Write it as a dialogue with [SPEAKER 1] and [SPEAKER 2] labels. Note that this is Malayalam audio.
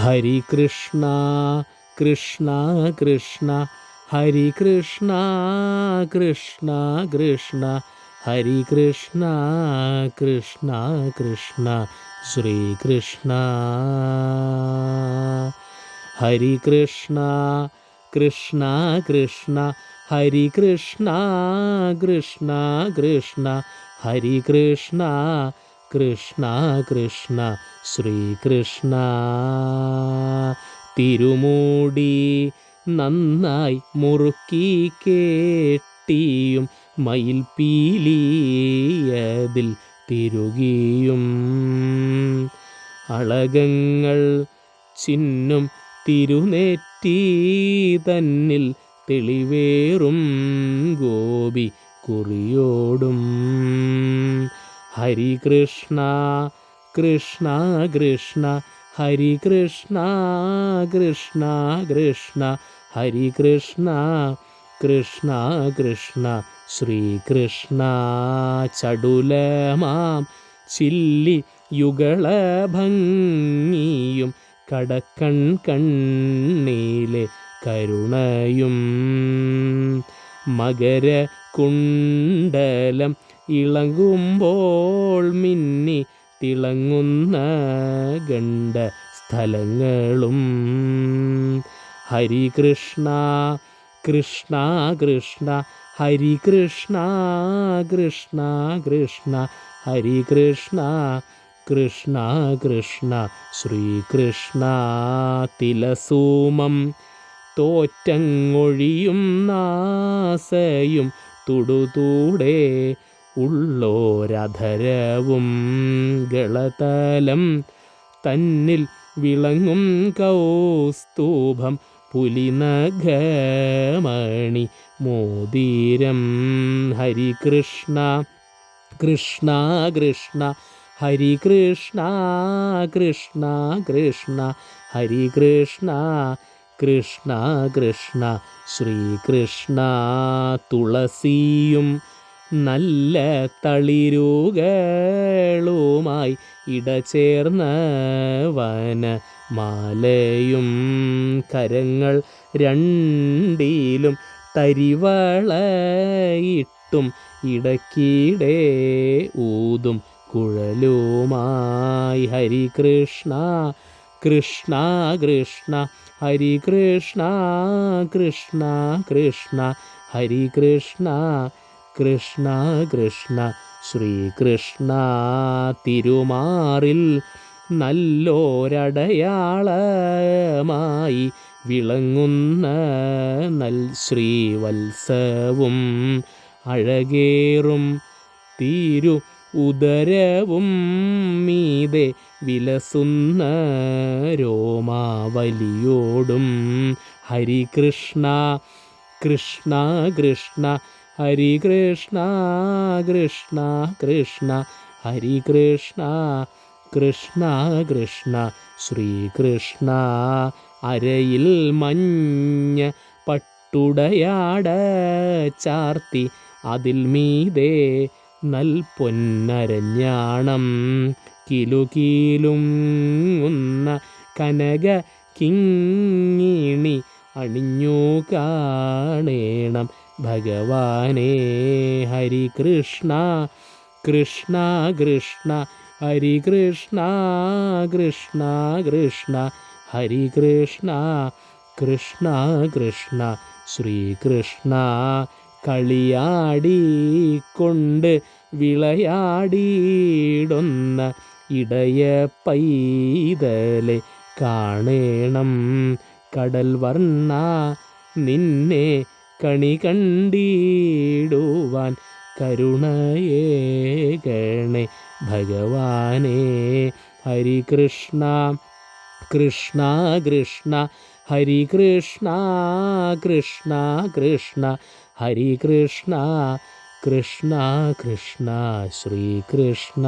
[SPEAKER 1] ഹരി കൃഷ്ണ കൃഷ്ണ കൃഷ്ണ. ഹരി കൃഷ്ണ കൃഷ്ണ കൃഷ്ണ. ഹരി കൃഷ്ണ കൃഷ്ണ കൃഷ്ണ. ശ്രീകൃഷ്ണ ഹരി കൃഷ്ണ കൃഷ്ണ കൃഷ്ണ. ഹരി കൃഷ്ണ കൃഷ്ണ കൃഷ്ണ. ഹരി കൃഷ്ണ കൃഷ്ണ കൃഷ്ണ ശ്രീകൃഷ്ണ. തിരുമൂടി നന്നായി മുറുക്കി കേട്ടിയും മയിൽപീലിയതിൽ തിരുകിയും. അളകങ്ങൾ ചിന്നും തിരുനേറ്റി തന്നിൽ തെളിവേറും ഗോപി കുറിയോടും. ഹരികൃഷ്ണ കൃഷ്ണ കൃഷ്ണ കൃഷ്ണ. ഹരി കൃഷ്ണ കൃഷ്ണ കൃഷ്ണ. ഹരി കൃഷ്ണ കൃഷ്ണ കൃഷ്ണ. ശ്രീകൃഷ്ണ ചടുലമാം ചില്ലി യുഗളഭംഗിയും കടക്കൺ കണ്ണീലെ കരുണയും. മകര കുണ്ടലം ഇളകുമ്പോൾ മിന്നി തിളങ്ങുന്ന ഗണ്ഡ സ്ഥലങ്ങളും. ഹരികൃഷ്ണ കൃഷ്ണ കൃഷ്ണ ഹരികൃഷ്ണ കൃഷ്ണ കൃഷ്ണ ഹരികൃഷ്ണ കൃഷ്ണ കൃഷ്ണ ശ്രീകൃഷ്ണ തിലസൂമം. തോറ്റങ്ങൊഴിയും നാസയും തുടുതൂടെ ഉള്ളോരധരവും ഗളതലം തന്നിൽ വിളങ്ങും കൗസ്തൂഭം പുലിനഘമണി മോതിരം. ഹരികൃഷ്ണ കൃഷ്ണ കൃഷ്ണ ഹരികൃഷ്ണ കൃഷ്ണ കൃഷ്ണ ഹരികൃഷ്ണ കൃഷ്ണ കൃഷ്ണ ശ്രീകൃഷ്ണ തുളസിയും നല്ല തളിരുകളുമായി ഇടചേർന്ന വനമാലയും കരങ്ങൾ രണ്ടിലും തരിവളയിട്ടും ഇടക്കിടെ ഊതും കുഴലുമായി. ഹരികൃഷ്ണ കൃഷ്ണ കൃഷ്ണ ഹരികൃഷ്ണ കൃഷ്ണ കൃഷ്ണ ഹരികൃഷ്ണ കൃഷ്ണ കൃഷ്ണ ശ്രീകൃഷ്ണ തിരുമാറിൽ നല്ലോരടയാളമായി വിളങ്ങുന്ന നൽ ശ്രീവത്സവും അഴകേറും തീരു ഉദരവും മീതെ വിലസുന്ന രോമാവലിയോടും ഹരികൃഷ്ണ കൃഷ്ണ കൃഷ്ണ ഹരികൃഷ്ണ കൃഷ്ണ കൃഷ്ണ കൃഷ്ണ ഹരി കൃഷ്ണ കൃഷ്ണ കൃഷ്ണ ശ്രീകൃഷ്ണ അരയിൽ മഞ്ഞ പട്ടുടയാട ചാർത്തി അതിൽ മീതേ നൽപൊന്നരഞ്ഞാണം കിലുകീലും കിലുകിലും കനക കിങ്ങിണി അണിഞ്ഞു കാണേണം. ഭഗവാനേ ഹരി കൃഷ്ണ കൃഷ്ണ കൃഷ്ണ ഹരി കൃഷ്ണ കൃഷ്ണ കൃഷ്ണ ഹരികൃഷ്ണ കൃഷ്ണ കൃഷ്ണ ശ്രീകൃഷ്ണ കളിയാടിക്കൊണ്ട് വിളയാടിയിടുന്ന ഇടയ പൈതലെ കാണേണം. കടൽ വർണ നിന്നെ കണി കണ്ടിടുവാൻ കരുണയേകണേ ഭഗവാനേ ഹരികൃഷ്ണ കൃഷ്ണ കൃഷ്ണ ഹരികൃഷ്ണ കൃഷ്ണ കൃഷ്ണ ഹരികൃഷ്ണ കൃഷ്ണ കൃഷ്ണ ശ്രീകൃഷ്ണ